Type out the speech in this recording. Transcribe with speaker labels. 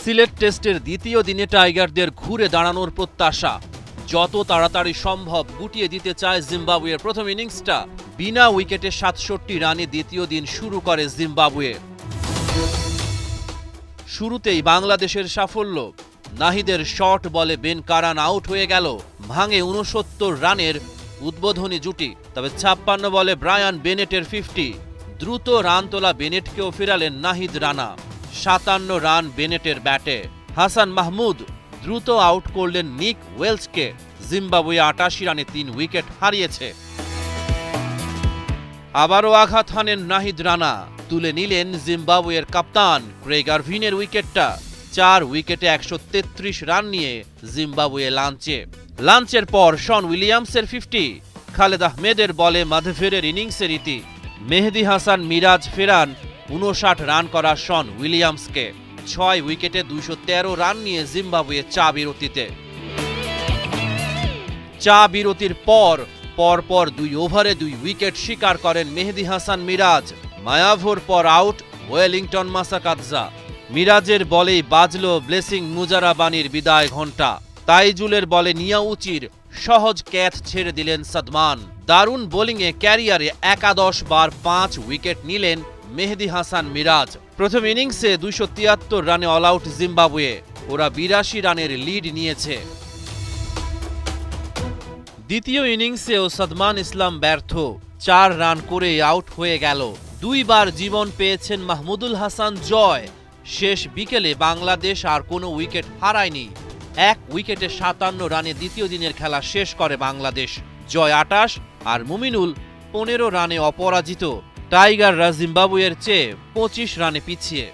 Speaker 1: সিলেট টেস্টের দ্বিতীয় দিনে টাইগারদের ঘুরে দাঁড়ানোর প্রত্যাশা। যত তাড়াতাড়ি সম্ভব গুটিয়ে দিতে চায় জিম্বাবুয়ের প্রথম ইনিংসটা। বিনা উইকেটে সাতষট্টি রানে দ্বিতীয় দিন শুরু করে জিম্বাবুয়ে। শুরুতেই বাংলাদেশের সাফল্য। নাহিদের শট বলে বেন কারান আউট হয়ে গেল। ভাঙে উনসত্তর রানের উদ্বোধনী জুটি, তবে ছাপ্পান্ন বলে ব্রায়ান বেনেটের ফিফটি। দ্রুত রান তোলা বেনেটকেও ফেরালেন নাহিদ রানা। সাতান্ন রান বেনেটের ব্যাটে। হাসান মাহমুদ দ্রুত আউট করলেন নিক ওয়েলসকে। জিম্বাবুয়ে আটাশি রানে তিন উইকেট হারিয়েছে। আবারও আঘাত হানেন নাহিদ রানা। তুলে নিলেন জিম্বাবুয়ের কাপ্তান ক্রেগ আরভিনের উইকেটটা। চার উইকেটে একশো তেত্রিশ রান নিয়ে জিম্বাবুয়ে লাঞ্চে। লাঞ্চের পর শন উইলিয়ামসের ফিফটি, খালেদ আহমেদের বলে মাধভেরের ইনিংসের ইতি মেহেদি হাসান মিরাজ ফেরান উনষাট রান করা শন উইলিয়ামসকে। ছয় উইকেটে দুইশো তেরো রান নিয়ে জিম্বাবুয়ে চা বিরতিতে। চা বিরতির পর, পরপর দুই ওভারে দুই উইকেট শিকার করেন মেহেদি হাসান মিরাজ। মায়াভোর পর আউট, ওয়েলিংটন মাসাকাদজা মিরাজের বলেই বাজল ব্লেসিং মুজারাবানির বিদায় ঘণ্টা। তাইজুলের বলে নিয়াউচির সহজ ক্যাচ ছেড়ে দিলেন সাদমান। দারুণ বোলিংয়ে ক্যারিয়ারে একাদশ বার পাঁচ উইকেট নিলেন মেহেদি হাসান মিরাজ। প্রথম ইনিংসে দুইশো তিয়াত্তর রানে অল আউট জিম্বাবুয়ে। ওরা বিরাশি রানের লিড নিয়েছে। দ্বিতীয় ইনিংসেও সদমান ইসলাম ব্যর্থ। চার রান করে আউট হয়ে গেল। দুইবার জীবন পেয়েছেন মাহমুদুল হাসান জয়। শেষ বিকেলে বাংলাদেশ আর কোনো উইকেট হারায়নি। এক উইকেটে সাতান্ন রানে দ্বিতীয় দিনের খেলা শেষ করে বাংলাদেশ। জয় আটাশ আর মুমিনুল পনেরো রানে অপরাজিত। টাইগাররা জিম্বাবুয়ের চেয়ে পঁচিশ রানে পিছিয়ে।